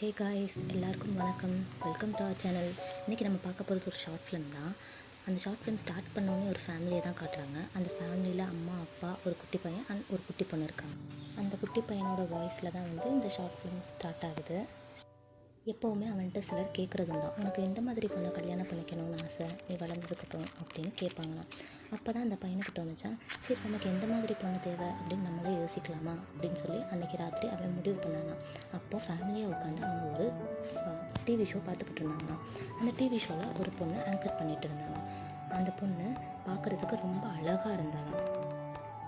Hey guys எல்லாருக்கும் வணக்கம். Welcome to our channel இன்றைக்கி நம்ம பார்க்க போகிறது ஒரு ஷார்ட் ஃபிலிம் தான். அந்த ஷார்ட் ஃபிலிம் ஸ்டார்ட் பண்ணோடனே ஒரு ஃபேமிலியை தான் காட்டுறாங்க. அந்த ஃபேமிலியில் அம்மா அப்பா ஒரு குட்டி பையன் அண்ட் ஒரு குட்டி பொண்ணு இருக்காங்க. அந்த குட்டி பையனோட வாய்ஸில் தான் வந்து இந்த ஷார்ட் ஃபிலிம் ஸ்டார்ட் ஆகுது. எப்போவுமே அவன்கிட்ட சிலர் கேட்குறது உண்டா உனக்கு எந்த மாதிரி பொண்ணை கல்யாணம் பண்ணிக்கணும்னு ஆசை? நீ வளர்ந்ததுக்கப்புறம் அப்படின்னு கேட்பாங்களாம். அப்போ தான் அந்த பையனுக்கு தோணுச்சான் சரி நமக்கு எந்த மாதிரி பொண்ணு தேவை அப்படின்னு நம்மளே யோசிக்கலாமா? அப்படின்னு சொல்லி அன்றைக்கி ராத்திரி அவன் முடிவு பண்ணானான் அப்போ ஃபேமிலியாக உட்காந்து அவங்க ஒரு டிவி ஷோ பார்த்துக்கிட்டு இருந்தாங்களாம். அந்த டிவி ஷோவில் ஒரு பொண்ணு ஆங்கர் பண்ணிட்டு இருந்தாங்க அந்த பொண்ணு பார்க்குறதுக்கு ரொம்ப அழகாக இருந்தாங்க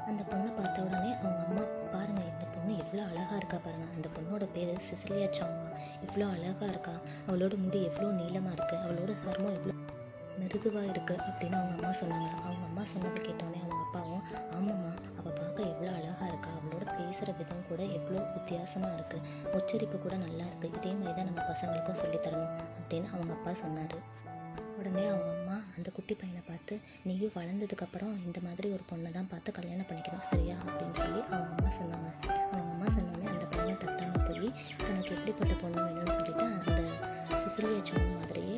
அந்த பொண்ணை பார்த்த உடனே அவங்க அம்மா பாருங்கள் இந்த பொண்ணு எவ்வளோ அழகாக இருக்கா பாருங்கள் அந்த பொண்ணோட பேர் சிசிலியா சாமா. எவ்வளோ அழகாக இருக்கா. அவளோட முடி எவ்வளோ நீளமாக இருக்குது அவளோட சர்மம் எவ்வளோ மிருதுவாக இருக்குது அப்படின்னு அவங்க அம்மா சொன்னாங்க. அவங்க அம்மா சொன்னது கேட்டோடனே அவங்க அப்பாவும் ஆமாம்மா அவள் பார்க்க எவ்வளோ அழகாக இருக்கா. அவளோட பேசுகிற விதம் கூட எவ்வளோ வித்தியாசமாக இருக்குது உச்சரிப்பு கூட நல்லா இருக்குது இதே மாதிரி தான் நம்ம பசங்களுக்கும் சொல்லித் தரணும். அப்படின்னு அவங்க அப்பா சொன்னார். உடனே அவங்க அம்மா அந்த குட்டி பையனை பார்த்து நீயும் வளர்ந்ததுக்கப்புறம் இந்த மாதிரி ஒரு பொண்ணை தான் பார்த்து கல்யாணம் பண்ணிக்கணும் சரியா? அப்படின்னு சொல்லி அவங்க அம்மா சொன்னாங்க. அவங்க அம்மா சொன்னோடனே அந்த பையனை தட்டாமல் போய் தனக்கு எப்படிப்பட்ட பொண்ணு வேணும்னு சொல்லிட்டு அந்த சிசிலியா சொன்ன மாதிரியே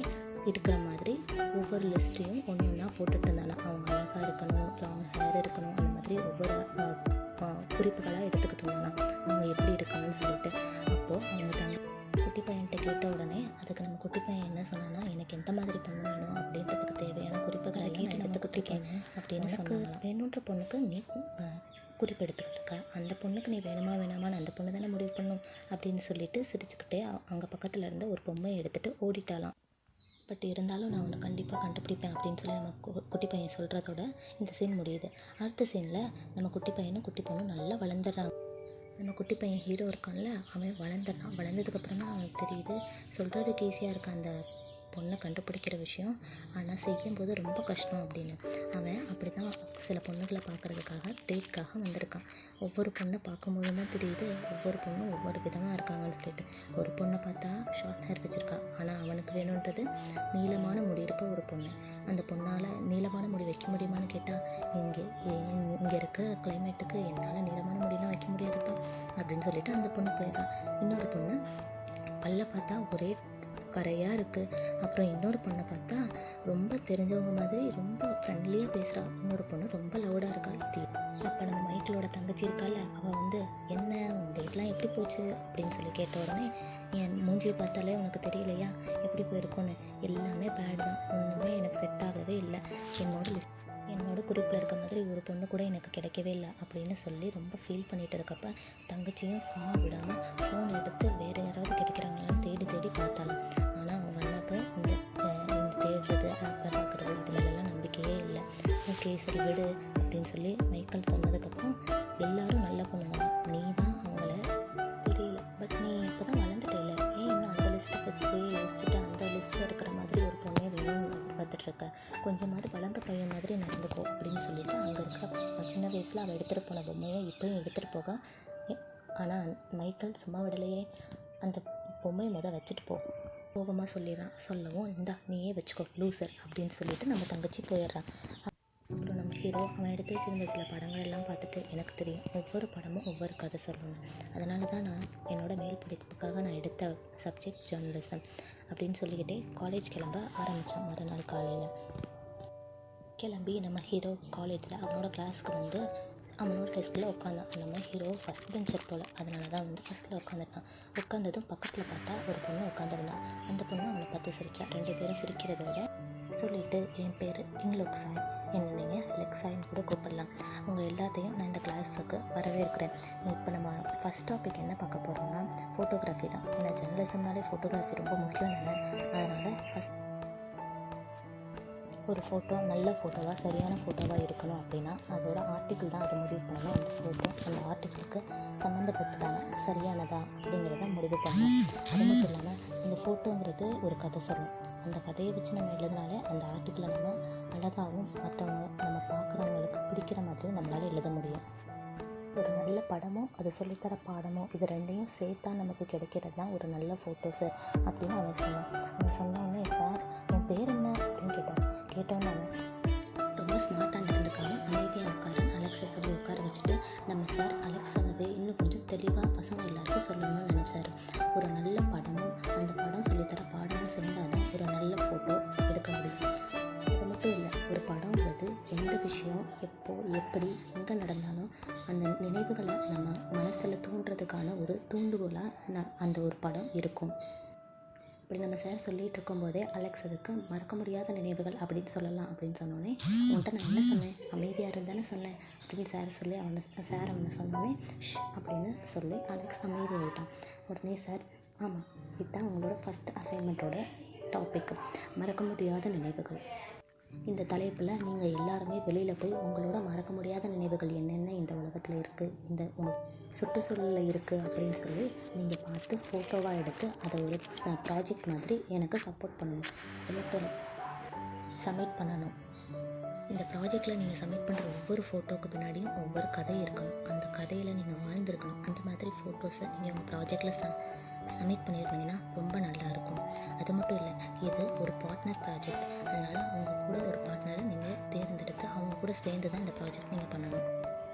இருக்கிற மாதிரி ஒவ்வொரு லிஸ்ட்டையும் ஒன்று ஒன்றா போட்டுட்டு இருந்தாங்க. அவங்க அழகாக இருக்கணும் லாங் ஹேர் இருக்கணும் அந்த மாதிரி ஒவ்வொரு குறிப்புகளாக எடுத்துக்கிட்டு இருந்தாங்க. அவங்க எப்படி இருக்கணும்னு சொல்லிட்டு. அப்போது அவங்க தங்க குட்டி பையன்கிட்ட கேட்ட உடனே அதுக்கு நம்ம குட்டி பையன் என்ன சொன்னான்னா எனக்கு எந்த மாதிரி பொண்ணு வேணும் அப்படின்றதுக்கு தேவையான குறிப்புகளை கேட்டு எடுத்துக்கிட்டு இருக்கேன் அப்படின்னு சொன்னாங்க வேணுன்ற பொண்ணுக்கு நீ அஹ், குறிப்பு எடுத்துக்கிட்டு இருக்க அந்த பொண்ணுக்கு நீ வேணுமா வேணாமான்னு அந்த பொண்ணு தானே முடிவு பண்ணும் அப்படின்னு சொல்லிட்டு சிரிச்சுக்கிட்டே அங்கே பக்கத்தில் இருந்த ஒரு பொம்மையை எடுத்துகிட்டு ஓடிட்டாலாம் பட் இருந்தாலும் நான் உன்னை கண்டிப்பாக கண்டுபிடிப்பேன் அப்படின்னு சொல்லி நம்ம குட்டி பையன் சொல்கிறதோட இந்த சீன் முடியுது. அடுத்த சீனில் நம்ம குட்டி பையனும் குட்டி பொண்ணும் நல்லா வளர்ந்துடுறாங்க. நம்ம குட்டி பையன் ஹீரோ இருக்கான்ல அவன் வளர்ந்துடுறான் வளர்ந்ததுக்கப்புறம் தான் அவனுக்கு தெரியுது. சொல்கிறதுக்கு ஈஸியாக இருக்க அந்த பொண்ணை கண்டுபிடிக்கிற விஷயம் ஆனால் செய்யும்போது ரொம்ப கஷ்டம் அப்படின்னு. அவன் அப்படி தான் சில பொண்ணுகளை பார்க்குறதுக்காக டேட்காக வந்திருக்கான். ஒவ்வொரு பொண்ணை பார்க்கும்போது தான் தெரியுது ஒவ்வொரு பொண்ணும் ஒவ்வொரு விதமாக இருக்காங்கன்னு சொல்லிட்டு. ஒரு பொண்ணை பார்த்தா ஷார்ட் ஹேர் வச்சுருக்கா. ஆனால் அவனுக்கு வேணுன்றது நீளமான முடி இருக்க ஒரு பொண்ணு. அந்த பொண்ணால் நீளமான முடி வைக்க முடியுமான்னு கேட்டால் இங்கே இங்கே இருக்கிற கிளைமேட்டுக்கு என்னால் நீளமான முடியெல்லாம் வைக்க முடியாதுப்பா அப்படின்னு சொல்லிட்டு அந்த பொண்ணு போயிடுறான் இன்னொரு பொண்ணு பல்ல பார்த்தா ஒரே கரையாக இருக்குது அப்புறம் இன்னொரு பொண்ணை பார்த்தா ரொம்ப தெரிஞ்சவங்க மாதிரி ரொம்ப ஃப்ரெண்ட்லியாக பேசுகிறா இன்னொரு பொண்ணு ரொம்ப லவுடாக இருக்கா. இது அப்போ நம்ம மைக்கிளோட தங்கச்சி இருக்கால அவள் வந்து என்ன உன் டேட்லாம் எப்படி போச்சு? அப்படின்னு சொல்லி கேட்ட உடனே என் மூஞ்சியை பார்த்தாலே உனக்கு தெரியலையா? எப்படி போயிருக்கோன்னு எல்லாமே பேட் தான். ஒன்றுமே எனக்கு செட் ஆகவே இல்லை. என்னோட லிஸ்ட் என்னோட குறிப்பில் இருக்க மாதிரி ஒரு பொண்ணு கூட எனக்கு கிடைக்கவே இல்லை அப்படின்னு சொல்லி ரொம்ப ஃபீல் பண்ணிட்டு இருக்கப்ப தங்கச்சியும் சும்மா விடாமல் ஃபோன் எடுத்து வேறு யாராவது கிடைக்கிறாங்களான்னு தேடி தேடி பார்த்தாலும். ஆனால் அவங்க அண்ணாக்கு இந்த இந்த தேடுறது ஆப்பை பார்க்குறது இதுலலாம் நம்பிக்கையே இல்லை. ஓகே சரி விடு அப்படின்னு சொல்லி மைக்கேல் சொன்னதுக்கப்புறம் எல்லாரும் நல்ல பொண்ணுங்க. நீ தான் அவங்கள தெரியல. பட் நீ இப்போ தான் வளர்ந்துட்டேல ஏன் லிஸ்ட்டை பற்றி யோசிச்சுட்டு அந்த லிஸ்ட்டில் இருக்கிற மாதிரி ஒரு பொண்ணே வேணும்னு பார்த்துட்ருக்க கொஞ்சமாவது வளர்ந்த பையன் மாதிரி நடந்துக்கோ அப்படின்னு சொல்லிட்டு அங்கே இருக்கிற சின்ன வயசில் அவள் எடுத்துகிட்டு போன பொம்மையை இப்போயும் எடுத்துகிட்டு போக. ஆனால் மைக்கேல் சும்மா விடலையே. அந்த பொம்மையை மொதல் வச்சுட்டு போ. கோபமாக சொல்லிடுறான். சொல்லவும் இந்தா நீயே வச்சுக்கோ லூசர் அப்படின்னு சொல்லிட்டு நம்ம தங்கச்சி போயிடுறான் ஹீரோ அவன் எடுத்து வச்சிருந்த சில படங்கள் எல்லாம் பார்த்துட்டு எனக்கு தெரியும். ஒவ்வொரு படமும் ஒவ்வொரு கதை சொல்லணும். அதனால தான் நான் என்னோட மேல் படிப்புக்காக நான் எடுத்த சப்ஜெக்ட் ஜேர்னலிசம் அப்படின்னு சொல்லிக்கிட்டே காலேஜ் கிளம்ப ஆரம்பித்தேன் மறுநாள் நாள் காலையில். கிளம்பி நம்ம ஹீரோ காலேஜில் அவனோட கிளாஸ்க்கு வந்து அவனோட டெஸ்ட்டில் உட்காந்தான். நம்ம ஹீரோ ஃபஸ்ட் பெஞ்சர் போல். அதனால தான் வந்து ஃபஸ்ட்டில் உட்காந்துருக்கான். உட்காந்ததும் பக்கத்தில் பார்த்தா ஒரு பொண்ணு உட்காந்துருந்தான் அந்த பொண்ணு அவனை பார்த்து சிரிச்சா. ரெண்டு பேரும் சிரிக்கிறதோட சொல்லிட்டு என் பேர் இங்லோக் சாய். என்ன நீங்கள் லெக் கூட கூப்பிடலாம். உங்கள் எல்லாத்தையும் நான் இந்த கிளாஸுக்கு வரவேற்கிறேன். இப்போ நம்ம ஃபஸ்ட் டாபிக் என்ன பார்க்க போகிறோம்னா ஃபோட்டோகிராஃபி தான். ஏன்னா ஜெர்னலிசம்னாலே ஃபோட்டோகிராஃபி ரொம்ப முக்கியம் தானே? அதனால் ஃபஸ்ட் ஒரு ஃபோட்டோ நல்ல ஃபோட்டோவாக சரியான ஃபோட்டோவாக இருக்கணும் அப்படின்னா அதோட ஆர்டிக்கிள் தான் அதை முடிவு பண்ணணும். அந்த ஃபோட்டோ அந்த ஆர்டிக்கிளுக்கு சம்மந்தப்பட்டதான சரியானதா அப்படிங்கிறத முடிவு பண்ணணும். அது மட்டும் இல்லாமல் இந்த ஃபோட்டோங்கிறது ஒரு கதை சொல்லும். அந்த கதையை வச்சு நம்ம எழுதினாலே அந்த ஆர்டிக்கிளை நம்ம அழகாகவும் மற்றவங்க நம்ம பார்க்குறவங்களுக்கு பிடிக்கிற மாதிரியும் நம்மளால் எழுத முடியும். ஒரு நல்ல படமோ அது சொல்லித்தர பாடமோ இது ரெண்டையும் சேர்த்தா நமக்கு கிடைக்கிறது தான் ஒரு நல்ல ஃபோட்டோ சார் அப்படின்னு அவன் சொன்னான் அவன் சொன்னோடனே சார் உன் பேர் என்ன? அப்படின்னு கேட்டான் கேட்டோன்னே ரொம்ப ஸ்மார்ட்டாக நடந்துக்காம அமைதியாக உட்கார. அலெக்ஸை சொல்லி உட்கார வச்சுட்டு நம்ம சார் அலெக்ஸ் சொன்னதை இன்னும் கொஞ்சம் தெளிவாக பசங்க எல்லாருக்கும் சொல்லணும்னு நினச்சார். ஒரு நல்ல படமும் அந்த படம் சொல்லித்தர பாடமும் சேர்ந்தாதான் ஒரு நல்ல ஃபோட்டோ எடுக்க முடியும். எந்த விஷயம் எப்போ எப்படி எங்கே நடந்தாலும் அந்த நினைவுகளை நம்ம மனசில் தோன்றதுக்கான ஒரு தூண்டுகோலாக ந அந்த ஒரு படம் இருக்கும். இப்படி நம்ம சார் சொல்லிகிட்டு இருக்கும்போதே அலெக்ஸ் அதுக்கு மறக்க முடியாத நினைவுகள் அப்படின்னு சொல்லலாம் அப்படின்னு சொன்னோடனே உன்கிட்ட நான் என்ன சொன்னேன்? அமைதியாக இருந்தானே சொன்னேன் அப்படின்னு சார் சொல்லி அவனை சார் அவனை சொன்னோடனே ஷ் அப்படின்னு சொல்லி அலெக்ஸ் அமைதி ஆகிட்டான் உடனே சார் ஆமாம் இதுதான் உங்களோட ஃபஸ்ட் அசைன்மெண்ட்டோட டாபிக் மறக்க முடியாத நினைவுகள். இந்த தலைப்பில் நீங்கள் எல்லாருமே வெளியில் போய் உங்களோட மறக்க முடியாத நினைவுகள் என்னென்ன இந்த உலகத்தில் இருக்குது இந்த சுற்றுச்சூழலில் இருக்குது அப்படின்னு சொல்லி நீங்கள் பார்த்து ஃபோட்டோவாக எடுத்து அதை ஒரு ப்ராஜெக்ட் மாதிரி எனக்கு சப்போர்ட் பண்ணணும். சப்மிட் பண்ணணும். இந்த ப்ராஜெக்டில் நீங்கள் சப்மிட் பண்ணுற ஒவ்வொரு ஃபோட்டோவுக்கு பின்னாடியும் ஒவ்வொரு கதை இருக்கணும். அந்த கதையில் நீங்கள் வாழ்ந்திருக்கணும். அந்த மாதிரி ஃபோட்டோஸை நீங்கள் உங்கள் ப்ராஜெக்டில் ச சப்மிட் பண்ணியிருந்தீங்கன்னா ரொம்ப நல்லா இருக்கும். அது மட்டும் இல்லை இது ஒரு பார்ட்னர் ப்ராஜெக்ட் அதனால் உங்கள் கூட ஒரு பார்ட்னரை நீங்கள் தேர்ந்தெடுத்து அவங்க கூட சேர்ந்து தான் இந்த ப்ராஜெக்ட் நீங்கள் பண்ணணும்.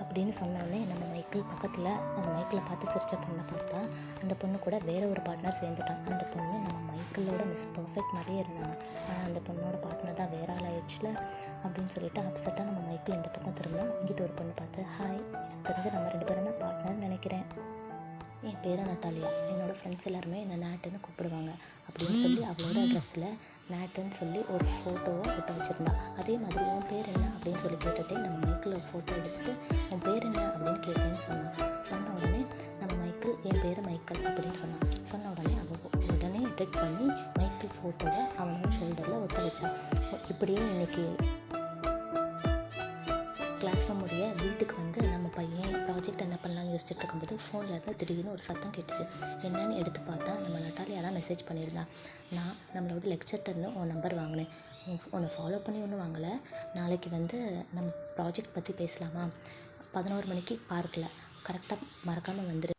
அப்படின்னு சொன்னோடனே நம்ம மைக்கிள் பக்கத்தில் மைக்கில் பார்த்து சிரிச்ச பொண்ணை பார்த்தா அந்த பொண்ணு கூட வேற ஒரு பார்ட்னர் சேர்ந்துட்டான் அந்த பொண்ணு நம்ம மைக்கிளோட மிஸ் பர்ஃபெக்ட் மாதிரியே இருந்தாங்க ஆனால் அந்த பொண்ணோட பார்ட்னர் தான் வேற ஆள் ஆயிடுச்சுல அப்படின்னு சொல்லிட்டு அப்செட்டாக நம்ம மைக்கிள் இந்த பக்கம் திரும்ப இங்கிட்ட ஒரு பொண்ணு பார்த்து ஹாய் எனக்கு தெரிஞ்சு நம்ம ரெண்டு பேரும் தான் பார்ட்னர்னு நினைக்கிறேன். என் பேர் நட்டாலியா? என்னோடய ஃப்ரெண்ட்ஸ் எல்லாருமே என்னை நாட்டுன்னு கூப்பிடுவாங்க அப்படின்னு சொல்லி அவளோட ட்ரெஸ்ஸில் நாட்டுன்னு சொல்லி ஒரு ஃபோட்டோவை ஒட்ட வச்சுருந்தா. அதே மாதிரி உன் பேர் என்ன? அப்படின்னு சொல்லி கேட்டுட்டு நம்ம மைக்கில் ஒரு ஃபோட்டோ எடுத்துட்டு உன் பேர் என்ன? அப்படின்னு கேட்டேன்னு சொன்னான் சொன்ன உடனே நம்ம மைக்கிள் என் பேர் மைக்கேல் அப்படின்னு சொன்னான். சொன்ன உடனே அவள் உடனே எடிட் பண்ணி மைக்கேல் ஃபோட்டோவை அவனோட ஷோல்டரில் ஒட்ட வச்சான். இப்படியே இன்னைக்கு கிளாஸை முடிய வீட்டுக்கு வந்து நம்ம பையன் ப்ராஜெக்ட் என்ன பண்ணலாம்னு யோசிச்சுட்டு இருக்கும்போது ஃபோனில் இருந்து திடீர்னு ஒரு சத்தம் கேட்டுச்சு. என்னன்னு எடுத்து பார்த்தா நம்ம நட்டாலியா தான் மெசேஜ் பண்ணியிருந்தா. நான் நம்மளோட லெக்சர்ட்டேருந்து உன் நம்பர் வாங்கினேன். உன்னை ஃபாலோ பண்ணி ஒன்றும் வாங்கலை. நாளைக்கு வந்து நம்ம ப்ராஜெக்ட் பற்றி பேசலாமா? பதினோரு மணிக்கு பார்க்கில் கரெக்டாக மறக்காமல் வந்துடு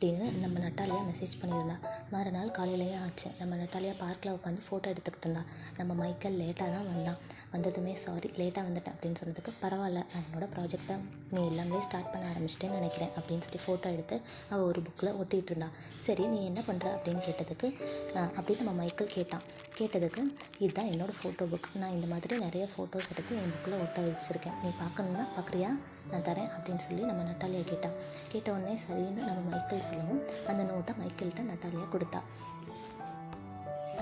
அப்படின்னு நம்ம நட்டாலியா மெசேஜ் பண்ணியிருந்தா. மறுநாள் காலையிலேயே ஆச்சு. நம்ம நட்டாலியா பார்க்கில் உட்காந்து ஃபோட்டோ எடுத்துக்கிட்டு இருந்தா. நம்ம மைக்கேல் லேட்டாக தான் வந்தான். வந்ததுமே சாரி லேட்டாக வந்துட்டேன் அப்படின்னு சொன்னதுக்கு பரவாயில்ல நான் என்னோட ப்ராஜெக்டை நீ எல்லாமே ஸ்டார்ட் பண்ண ஆரம்பிச்சிட்டேன்னு நினைக்கிறேன் அப்படின்னு சொல்லி ஃபோட்டோ எடுத்து அவள் ஒரு புக்கில் ஒட்டிகிட்டு இருந்தா. சரி நீ என்ன பண்ணுற அப்படின்னு கேட்டதுக்கு அப்படின்னு நம்ம மைக்கேல் கேட்டான். கேட்டதுக்கு இதுதான் என்னோடய ஃபோட்டோ புக் நான் இந்த மாதிரி நிறைய ஃபோட்டோஸ் எடுத்து என் புக்கில் ஒட்ட வச்சுருக்கேன். நீ பார்க்கணுன்னா பார்க்குறியா நான் தரேன் அப்படின்னு சொல்லி நம்ம நட்டாலியா கேட்டான். கேட்ட உடனே சரின்னு நம்ம மைக்கேல் சொல்லவும் அந்த நோட்டை மைக்கேல்கிட்ட நட்டாலியா கொடுத்தா.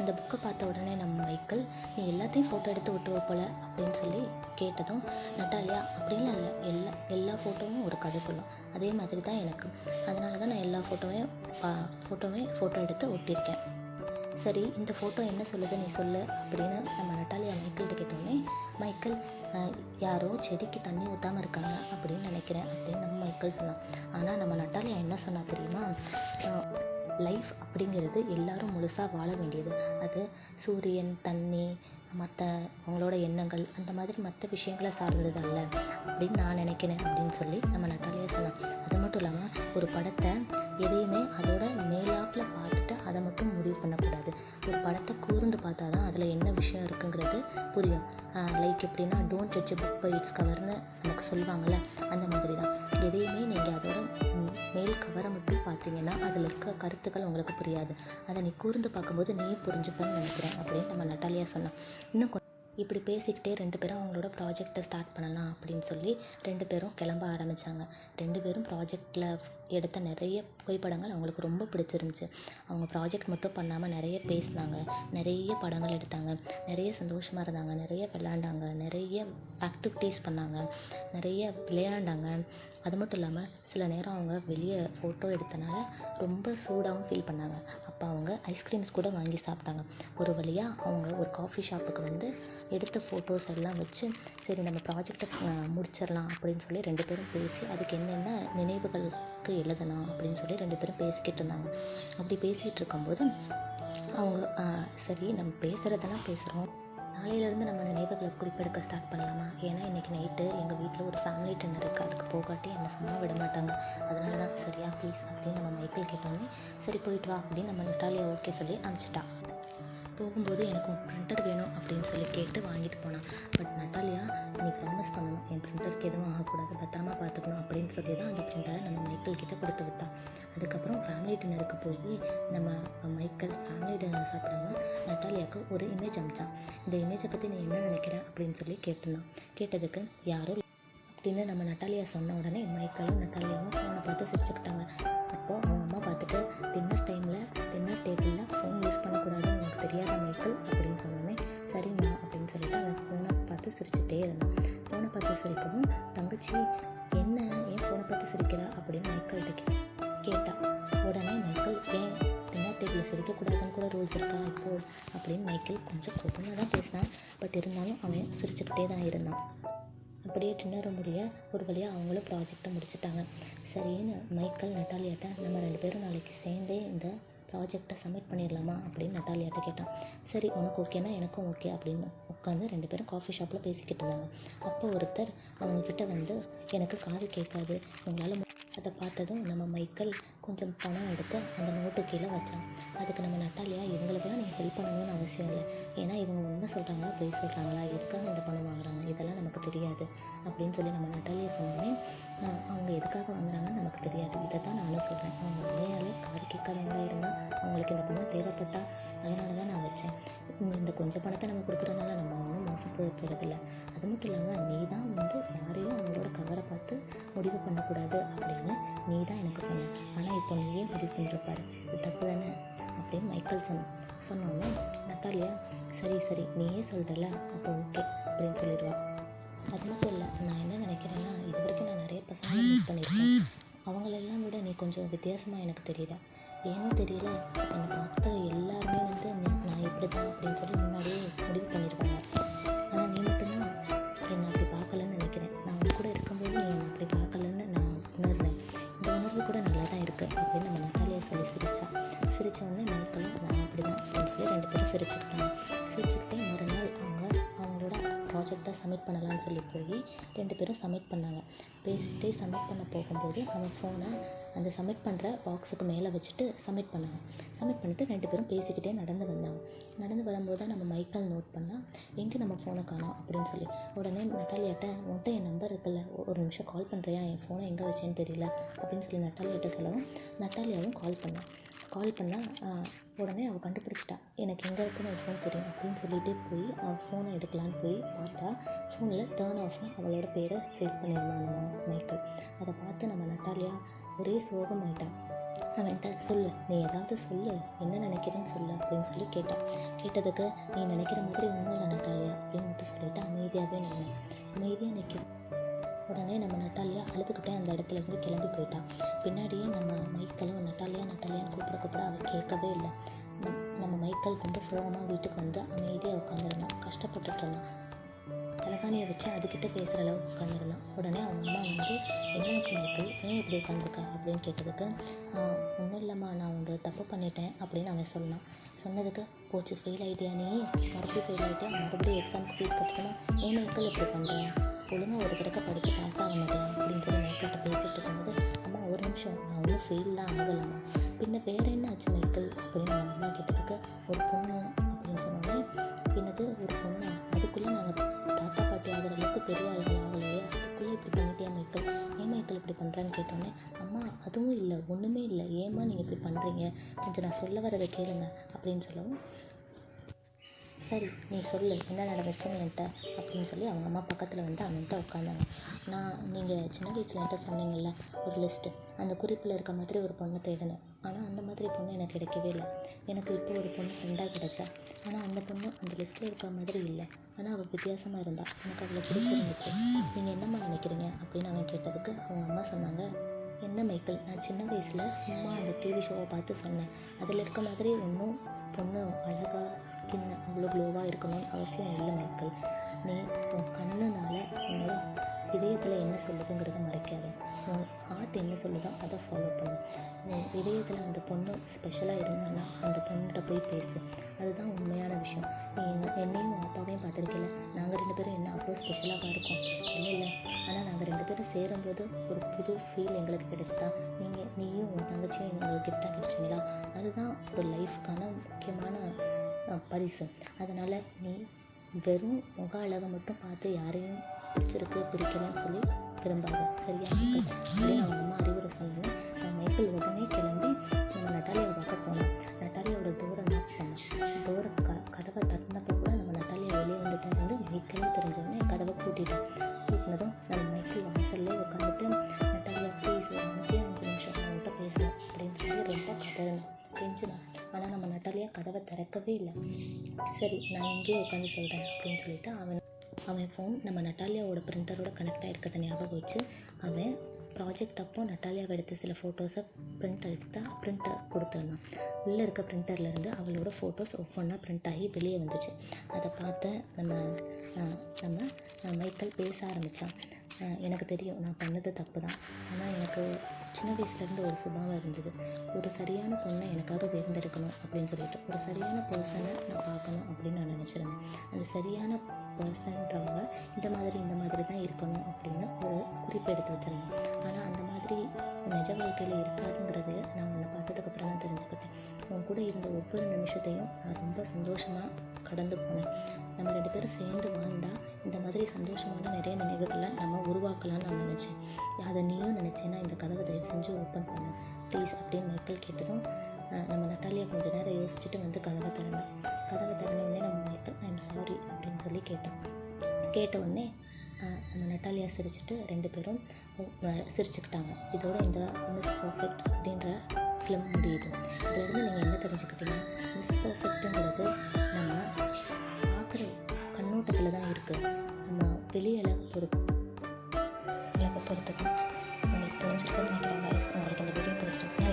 அந்த புக்கை பார்த்த உடனே நம்ம மைக்கேல் நீ எல்லாத்தையும் ஃபோட்டோ எடுத்து விட்டுவ போல அப்படின்னு சொல்லி கேட்டதும் நட்டாலியா அப்படிலாம் இல்லை. எல்லா எல்லா ஃபோட்டோவும் ஒரு கதை சொல்லும். அதே மாதிரி தான் எனக்கு அதனால தான் நான் எல்லா ஃபோட்டோவையும் ஃபோட்டோவே ஃபோட்டோ எடுத்து ஒட்டியிருக்கேன். சரி இந்த ஃபோட்டோ என்ன சொல்லுது நீ சொல்லு அப்படின்னு நம்ம நட்டாலியா மைக்கேல்கிட்ட கேட்டோடனே மைக்கேல் யாரோ செடிக்கு தண்ணி ஊற்றாமல் இருக்காங்க அப்படின்னு நினைக்கிறேன் அப்படின்னு நம்ம மைக்கேல் சொன்னான் ஆனால் நம்ம நட்டாலியா என்ன சொன்னா தெரியுமா? லைஃப் அப்படிங்கிறது எல்லாரும் முழுசாக வாழ வேண்டியது. அது சூரியன் தண்ணி மற்ற அவங்களோட எண்ணங்கள் அந்த மாதிரி மற்ற விஷயங்களை சார்ந்தது அல்ல அப்படின்னு நான் நினைக்கிறேன் அப்படின்னு சொல்லி நம்ம நட்டாலியா சொன்னோம் அது மட்டும் இல்லாமல் ஒரு படத்தை எதையுமே அதோட மேலாப்பில் பார்த்துட்டு அதை மட்டும் முடிவு பண்ணக்கூடாது. ஒரு படத்தை கூர்ந்து பார்த்தா தான் அதில் என்ன விஷயம் இருக்குங்கிறது புரியும். லைக் எப்படின்னா don't judge book by its கவர்னு நமக்கு சொல்லுவாங்கள்ல அந்த மாதிரி தான் எதையுமே நீங்கள் அதோட மேல் கவரை மட்டும் பார்த்தீங்கன்னா அதில் இருக்க கருத்துக்கள் உங்களுக்கு புரியாது. அதை நீ கூர்ந்து பார்க்கும்போது நீ புரிஞ்சுப்பேன்னு நினைக்கிறேன் அப்படின்னு நம்ம நட்டாலியா சொன்னோம் இன்னும் கொ- இப்படி பேசிக்கிட்டே ரெண்டு பேரும் அவங்களோட ப்ராஜெக்டை ஸ்டார்ட் பண்ணலாம் அப்படின்னு சொல்லி ரெண்டு பேரும் கிளம்ப ஆரம்பித்தாங்க ரெண்டு பேரும் ப்ராஜெக்டில் எடுத்த நிறைய புகைப்படங்கள் அவங்களுக்கு ரொம்ப பிடிச்சிருந்துச்சு. அவங்க ப்ராஜெக்ட் மட்டும் பண்ணாமல் நிறைய பேசினாங்க. நிறைய படங்கள் எடுத்தாங்க. நிறைய சந்தோஷமாக இருந்தாங்க. நிறைய விளாண்டாங்க நிறைய ஆக்டிவிட்டீஸ் பண்ணாங்க. நிறைய விளையாண்டாங்க. அது மட்டும் இல்லாமல் சில நேரம் அவங்க வெளியே ஃபோட்டோ எடுத்தனால ரொம்ப சூடாகவும் ஃபீல் பண்ணாங்க. அப்போ அவங்க ஐஸ்கிரீம்ஸ் கூட வாங்கி சாப்பிட்டாங்க. ஒரு வழியாக அவங்க ஒரு காஃபி ஷாப்புக்கு வந்து எடுத்த ஃபோட்டோஸ் எல்லாம் வச்சு சரி நம்ம ப்ராஜெக்டை முடிச்சிடலாம் அப்படின்னு சொல்லி ரெண்டு பேரும் பேசி அதுக்கு என்னென்ன நினைவுகளுக்கு எழுதலாம் அப்படின்னு சொல்லி ரெண்டு பேரும் பேசிக்கிட்டு இருந்தாங்க. அப்படி பேசிகிட்டு இருக்கும்போது அவங்க சரி நம்ம பேசுகிறதெல்லாம் பேசுகிறோம் நாளையிலேருந்து நம்ம நினைவுகளை குறிப்பெடுக்க ஸ்டார்ட் பண்ணலாமா? ஏன்னா இன்றைக்கி நைட்டு எங்கள் வீட்டில் ஒரு ஃபேமிலி டின்னர் இருக்குது அதுக்கு போகாட்டி என்னை சும்மா விட மாட்டாங்க. அதனால தான் சரியா ப்ளீஸ் அப்படின்னு நம்ம மைக்கிள் கேட்டோன்னே சரி போயிட்டு வா அப்படின்னு நம்ம நட்டாலியை ஓகே சொல்லி அனுப்பிச்சிட்டா. போகும்போது எனக்கு உன் ப்ரிண்டர் வேணும் அப்படின்னு சொல்லி கேட்டு வாங்கிட்டு போனான். பட் நட்டாலியா நீ ப்ராமிஸ் பண்ணணும் என் ப்ரிண்டருக்கு எதுவும் ஆகக்கூடாது பத்திரமா பார்த்துக்கணும் அப்படின்னு சொல்லி தான் அந்த ப்ரிண்டரை நம்ம மைக்கேல் கிட்டே கொடுத்து விட்டான். அதுக்கப்புறம் ஃபேமிலி டின்னருக்கு போய் நம்ம மைக்கேல் ஃபேமிலி டின்னர் சாப்பிடாம நட்டாலியாவுக்கு ஒரு இமேஜ் அமிச்சான். இந்த இமேஜை பற்றி நீ என்ன நினைக்கிற அப்படின்னு சொல்லி கேட்டிருந்தான் கேட்டதுக்கு யாரோ அப்படின்னு நம்ம நட்டாலியா சொன்ன உடனே மைக்கேலும் நட்டாலியாவும் ஃபோனை பார்த்து சிரிச்சுக்கிட்டாங்க. அப்போது அவங்க அம்மா பார்த்துட்டு டின்னர் டைமில் டின்னர் டேபிளில் ஃபோன் யூஸ் பண்ணக்கூடாதுன்னு உனக்கு தெரியாத மைக்கேல்? அப்படின்னு சொன்னோன்னே சரிம்மா அப்படின்னு சொல்லிட்டு அவன் ஃபோனை பார்த்து சிரிச்சுட்டே இருந்தான். ஃபோனை பார்த்து சிரிக்கவும் தங்கச்சி என்ன ஏன் ஃபோனை பார்த்து சிரிக்கிறா? அப்படின்னு மைக்கேல்கிட்ட கே கேட்டா. உடனே மைக்கேல் ஏன் டின்னர் டேபிளில் சிரிக்கக்கூடாதுன்னு கூட ரூல்ஸ் இருக்கா இப்போது அப்படின்னு மைக்கேல் கொஞ்சம் கோபமாக தான் பேசினான். பட் இருந்தாலும் அவன் சிரிச்சுக்கிட்டே தான் இருந்தான். அப்படியே டின்னரை முடிய ஒரு வழியாக அவங்களும் ப்ராஜெக்டை முடிச்சிட்டாங்க. சரின்னு மைக்கேல் நட்டாலியாட்ட நம்ம ரெண்டு பேரும் நாளைக்கு சேர்ந்தே இந்த ப்ராஜெக்டை சப்மிட் பண்ணிடலாமா அப்படின்னு நட்டாலியாட்ட கேட்டான். சரி உனக்கு ஓகேனா எனக்கும் ஓகே அப்படின்னு உட்காந்து ரெண்டு பேரும் காஃபி ஷாப்பில் பேசிக்கிட்டு இருந்தாங்க. அப்போ ஒருத்தர் அவங்கக்கிட்ட வந்து எனக்கு காது கேட்காது. உங்களால் அதை பார்த்ததும் நம்ம மைக்கேல் கொஞ்சம் பணம் எடுத்து அந்த நோட்டு கீழே வச்சான். அதுக்கு நம்ம நட்டாலியா இவங்களுக்கெல்லாம் நீங்கள் ஹெல்ப் பண்ணணும்னு அவசியம் இல்லை. ஏன்னா இவங்க உண்மை சொல்கிறாங்களா பொய் சொல்கிறாங்களா எதுக்காக இந்த பணம் வாங்குறாங்க இதெல்லாம் நமக்கு தெரியாது அப்படின்னு சொல்லி நம்ம நட்டாலியா சொன்னோடனே அவங்க எதுக்காக வாங்குறாங்கன்னு நமக்கு தெரியாது. இதை தான் நானும் சொல்கிறேன் அவங்க உண்மையாலே காது கேட்காதவங்களாக இருந்தால் அவங்களுக்கு இந்த பணம் தேவைப்பட்டால் அதனால தான் நான் வச்சேன். இந்த கொஞ்சம் பணத்தை நம்ம கொடுக்குறதுனால நம்ம ஒன்றும் மோசம் போய் போகிறதில்ல அது மட்டும் இல்லாமல் நீ தான் வந்து யாரையும் அவங்களோட கவரை பார்த்து முடிவு பண்ணக்கூடாது அப்படின்னு நீ தான் எனக்கு சொன்ன. ஆனால் இப்போ நீயே முடிவு பண்ணிருப்பாரு? இது தப்பு தானே? அப்படின்னு மைக்கேல் சொன்னான் சொன்னோன்னே நட்டாலியா சரி சரி நீயே சொல்கிறல அப்போ ஓகே அப்படின்னு சொல்லிடுவா. அது மட்டும் இல்லை நான் என்ன நினைக்கிறேன்னா இது வரைக்கும் நான் நிறைய பசங்களை மீட் பண்ணியிருக்கேன். அவங்களெல்லாம் விட நீ கொஞ்சம் வித்தியாசமாக எனக்கு தெரியல. ஏன்னு தெரியல. என்னை பார்த்த எல்லாருமே வந்து நான் இப்படி தான் அப்படின்னு சொல்லி முன்னாடியே முடிவு பண்ணியிருக்காங்க. ஆனால் நீ மட்டும்தான் என்னை அப்படி பார்க்கலன்னு நினைக்கிறேன். நான் உங்க கூட இருக்கும்போது நீ என்னை அப்படி பார்க்கலன்னு நான் உணர்றேன் இந்த உணர்வு கூட நல்லா தான் இருக்குது அப்படின்னு நம்ம நட்டாலியை சொல்லி சிரிச்சா. சிரிச்ச உடனே நாட்களும் நான் அப்படி தான் அப்படின்னு சொல்லி ரெண்டு பேரும் சிரிச்சுக்கிட்டாங்க. சிரிச்சுக்கிட்டே மறுநாள் அவங்க அவங்களோட ப்ராஜெக்டாக சப்மிட் பண்ணலாம்னு சொல்லி போய் ரெண்டு பேரும் சப்மிட் பண்ணாங்க. பேசிகிட்டே சப்மிட் பண்ண போகும்போது அவன் ஃபோனை அந்த சப்மிட் பண்ணுற பாக்ஸுக்கு மேலே வச்சுட்டு சப்மிட் பண்ணாங்க சப்மிட் பண்ணிவிட்டு ரெண்டு பேரும் பேசிக்கிட்டே நடந்து வந்தாங்க நடந்து வரும்போது தான் நம்ம மைக்கேல் நோட் பண்ணால் எங்கே நம்ம ஃபோனை காணோம் அப்படின்னு சொல்லி. உடனே நட்டாலியாட்ட உன்ட்ட என் நம்பர் இருக்குல்ல ஒரு நிமிஷம் கால் பண்ணுறியா என் ஃபோனை எங்கே வச்சேன்னு தெரியல அப்படின்னு சொல்லி நட்டாலியாட்ட சொல்லவும் நட்டாலியாவும் கால் பண்ணான் கால் பண்ணால் உடனே அவள் கண்டுபிடிச்சிட்டா. எனக்கு எங்கே இருக்குன்னு ஒரு ஃபோன் தெரியும் அப்படின்னு சொல்லிட்டு போய் அவள் ஃபோனை எடுக்கலான்னு போய் பார்த்தா ஃபோனில் டேர்ன் ஆஃப்னு அவளோட பேரை சேவ் பண்ணியிருந்தாங்க மைக்கேல் அதை பார்த்து நம்ம நட்டாலியா ஒரே சோகமாயிட்டான். அவன்கிட்ட சொல்லு நீ ஏதாவது சொல்லு என்ன நினைக்கிறேன்னு சொல்லு அப்படின்னு சொல்லி கேட்டான். கேட்டதுக்கு நீ நினைக்கிற மாதிரி ஒன்றும் இல்லை நட்டாலியா அப்படின்னு சொல்லிட்டு அமைதியாகவே நின்னேன். அமைதியாக நிற்கும் உடனே நம்ம நட்டாலியா அழுதுகிட்டே அந்த இடத்துல இருந்து கிளம்பி போயிட்டான். பின்னாடியே நம்ம மைக்கலும் நட்டாலியா நட்டாலியான்னு கூப்பிட கூப்பிட அவள் கேட்கவே இல்லை. நம்ம மைக்கேல் ரொம்ப சோகமாக வீட்டுக்கு வந்து அமைதியாக உட்காந்துருந்தான் கஷ்டப்பட்டுட்டு இருந்தான். தலைகாணியை வச்சு அதுக்கிட்ட பேசுகிற அளவுக்கு உட்காந்துருந்தான் உடனே அவங்க அம்மா வந்து என்னாச்சு மைக்கேல் ஏன் இப்படி உட்காந்துருக்க? அப்படின்னு கேட்டதுக்கு ஒன்றும் இல்லைம்மா நான் ஒன்று தப்பு பண்ணிட்டேன் அப்படின்னு அவன் சொன்னான். சொன்னதுக்கு போச்சு ஃபெயில் ஆகிட்டியா நீ? மறுபடியும் ஃபெயில் ஆகிட்டியா மறுபடியும் எக்ஸாமுக்கு ஃபீஸ் கட்டணும்? ஏன் மைக்கேல் இப்படி பண்ணுறேன் ஒழுங்காக ஒரு தடவை படித்து பாஸ் ஆக மாட்டேன் அப்படின்னு சொல்லி மைக்கேல்கிட்ட பேசிகிட்டு இருக்கும்போது அம்மா ஒரு நிமிஷம் நான் ஒன்றும் ஃபெயிலாம் ஆகலாமா பின்ன வேற என்ன ஆச்சு மைக்கிள் அப்படின்னு அவங்க அம்மா கேட்டதுக்கு ஒரு பொண்ணு அப்படின்னு சொன்னோடனே என்னது ஒரு பொண்ணு? பண்ணுறேன்னு கேட்டோன்னே அம்மா அதுவும் இல்லை ஒன்றுமே இல்லை. ஏம்மா நீங்கள் இப்படி பண்ணுறீங்க கொஞ்சம் நான் சொல்ல வரதை கேளுங்க அப்படின்னு சொல்லவும் சரி நீ சொல்லு என்ன நடந்துச்சுன்னு என்கிட்ட? அப்படின்னு சொல்லி அவங்க அம்மா பக்கத்தில் வந்து அவன்கிட்ட உட்காந்தாங்க நான் நீங்கள் சின்ன வயசில் என்கிட்ட சொன்னீங்கல்ல ஒரு லிஸ்ட்டு அந்த குறிப்பில் இருக்க மாதிரி ஒரு பொண்ணை தேடினேன். ஆனால் அந்த மாதிரி பொண்ணு எனக்கு கிடைக்கவே இல்லை. எனக்கு இப்போ ஒரு பொண்ணு ஃப்ரெண்டாக கிடைச்சா. ஆனால் அந்த பொண்ணு அந்த லிஸ்ட்டில் இருக்க மாதிரி இல்லை. ஆனால் அவள் வித்தியாசமாக இருந்தா. எனக்கு அவளை பிடிச்சிருந்துச்சு. நீங்கள் என்னம்மா நினைக்கிறீங்க? அப்படின்னு அவன் கேட்டதுக்கு அவங்க அம்மா சொன்னாங்க என்ன மைக்கேல் நான் சின்ன வயசில் சும்மா அந்த டிவி ஷோவை பார்த்து சொன்னேன். அதில் இருக்க மாதிரி ஒன்றும் பொண்ணு அழகாக ஸ்கின் அவ்வளோ க்ளோவாக இருக்கணும்னு அவசியம் இல்லை மைக்கேல். நீ உன் கண்ணுனால உன்னோட இதயத்தில் என்ன சொல்லுதுங்கிறத மறைக்காது. உன் ஹார்ட் என்ன சொல்லுதோ அதை ஃபாலோ பண்ணு. இதயத்தில் அந்த பொண்ணு ஸ்பெஷலாக இருந்தான்னா அந்த பொண்ணுகிட்ட போய் பேசு. அதுதான் உண்மையான விஷயம். நீ என்ன என்னையும் அப்பாவையும் பார்த்துருக்கல நாங்கள் ரெண்டு பேரும் என்ன அவ்வளோ ஸ்பெஷலாக இருக்கோம்? இல்லை இல்லை. ஆனால் நாங்கள் ரெண்டு பேரும் சேரும்போது ஒரு புது ஃபீல் எங்களுக்கு கிடைச்சதா? நீங்கள் நீயும் உன் தங்கச்சியும் எங்களுக்கு கிஃப்டாக கிடைச்சிங்களா? அதுதான் ஒரு லைஃப்க்கான முக்கியமான பரிசு. அதனால் நீ வெறும் முக அழகை மட்டும் பார்த்து யாரையும் பிடிச்சிருக்கு பிடிக்கலன்னு சொல்லி திரும்பாங்க. சரியா? அப்படின்னு அவங்க அம்மா அறிவுரை சொன்னோன்னே நான் மைக்கேல் உடனே கிளம்பி நம்ம நட்டாலியாவை பார்க்க போனோம். நட்டாலியாவோட டோரை லாக் பண்ணோம். டோரை க கதவை தட்டினப்போ கூட நம்ம நட்டாலியா வெளியே வந்துட்டு வந்து மைக்கேல்னு தெரிஞ்சோடனே கதவை கூட்டிட்டோம் கூட்டினதும் நம்ம மைக்கேல் வாசல்லே உட்காந்துட்டு நட்டாலியா ப்ளீஸ் ஒரு அஞ்சு நிமிஷம் அவங்கள்ட்ட பேசலாம் அப்படின்னு சொல்லி ரொம்ப கதறணும் கெஞ்சினேன் ஆனால் நம்ம நட்டாலியா கதவை திறக்கவே இல்லை. சரி நான் இங்கேயே உட்காந்து சொல்கிறேன் அப்படின்னு சொல்லிட்டு அவன் அவன் ஃபோன் நம்ம நட்டாலியாவோட பிரிண்டரோட கனெக்ட் ஆகிருக்கிறத ஞாபகம் வச்சு அவன் ப்ராஜெக்ட் அப்போ நட்டாலியாவை எடுத்த சில ஃபோட்டோஸை பிரிண்ட் எடுத்து பிரிண்டர் கொடுத்துருந்தான் உள்ளே இருக்க பிரிண்டர்லேருந்து அவளோட ஃபோட்டோஸ் ஒவ்வொன்றா பிரிண்ட் ஆகி வெளியே வந்துச்சு. அதை பார்த்த நம்ம நம்ம மைக்கல் மைக்கேல் பேச ஆரம்பித்தான் எனக்கு தெரியும் நான் பண்ணது தப்பு தான் ஆனால் எனக்கு சின்ன வயசுலேருந்து ஒரு சுபாவம் இருந்தது. ஒரு சரியான பொண்ணை எனக்காக தேர்ந்தெடுக்கணும் அப்படின்னு சொல்லிட்டு. ஒரு சரியான பர்சனை நான் பார்க்கணும் அப்படின்னு நான் நினச்சிருந்தேன். அந்த சரியான பர்சன்றவங்க இந்த மாதிரி இந்த மாதிரி தான் இருக்கணும் அப்படின்னு ஒரு குறிப்பு எடுத்து வச்சுருந்தேன். ஆனால் அந்த மாதிரி நிஜ வாழ்க்கையில் இருக்காதுங்கிறது நான் உன்னை பார்த்ததுக்கப்புறம் தான் தெரிஞ்சுக்கிட்டேன். உன் கூட இருந்த ஒவ்வொரு நிமிஷத்தையும் நான் ரொம்ப சந்தோஷமாக கடந்து போனேன். நம்ம ரெண்டு பேரும் சேர்ந்து வாழ்ந்தால் இந்த மாதிரி சந்தோஷமான நிறைய நினைவுகளை நம்ம உருவாக்கலாம்னு நான் நினச்சேன். அதை நீயும் நினச்சேன்னா இந்த கதவை தயவு செஞ்சு ஓப்பன் பண்ணு. ப்ளீஸ் அப்படின்னு மைக்கேல் கேட்டதும் நம்ம நட்டாலியா கொஞ்சம் நேரம் யோசிச்சுட்டு வந்து கதவை திறந்தேன். கதவை திறந்த உடனே நம்ம மைக்கேல் ஐம் சாரி அப்படின்னு சொல்லி கேட்டோம் கேட்ட உடனே நம்ம நட்டாலியாக சிரிச்சுட்டு ரெண்டு பேரும் சிரிச்சுக்கிட்டாங்க. இதோட இந்த மிஸ் பர்ஃபெக்ட் அப்படின்ற ஃபிலிம் முடியுது. இதிலிருந்து நீங்கள் என்ன தெரிஞ்சுக்கிட்டீங்க? மிஸ் பர்ஃபெக்ட்டுங்கிறது நம்ம மாவட்டத்தில் தான் இருக்குது நம்ம வெளி அளவு பொறுத்து அளவை பொறுத்து உங்களுக்கு புரிஞ்சிருக்குன்னு நினைக்கிறேன் உங்களுக்கு இந்த வீடியோ பிடிச்சிருக்குன்னா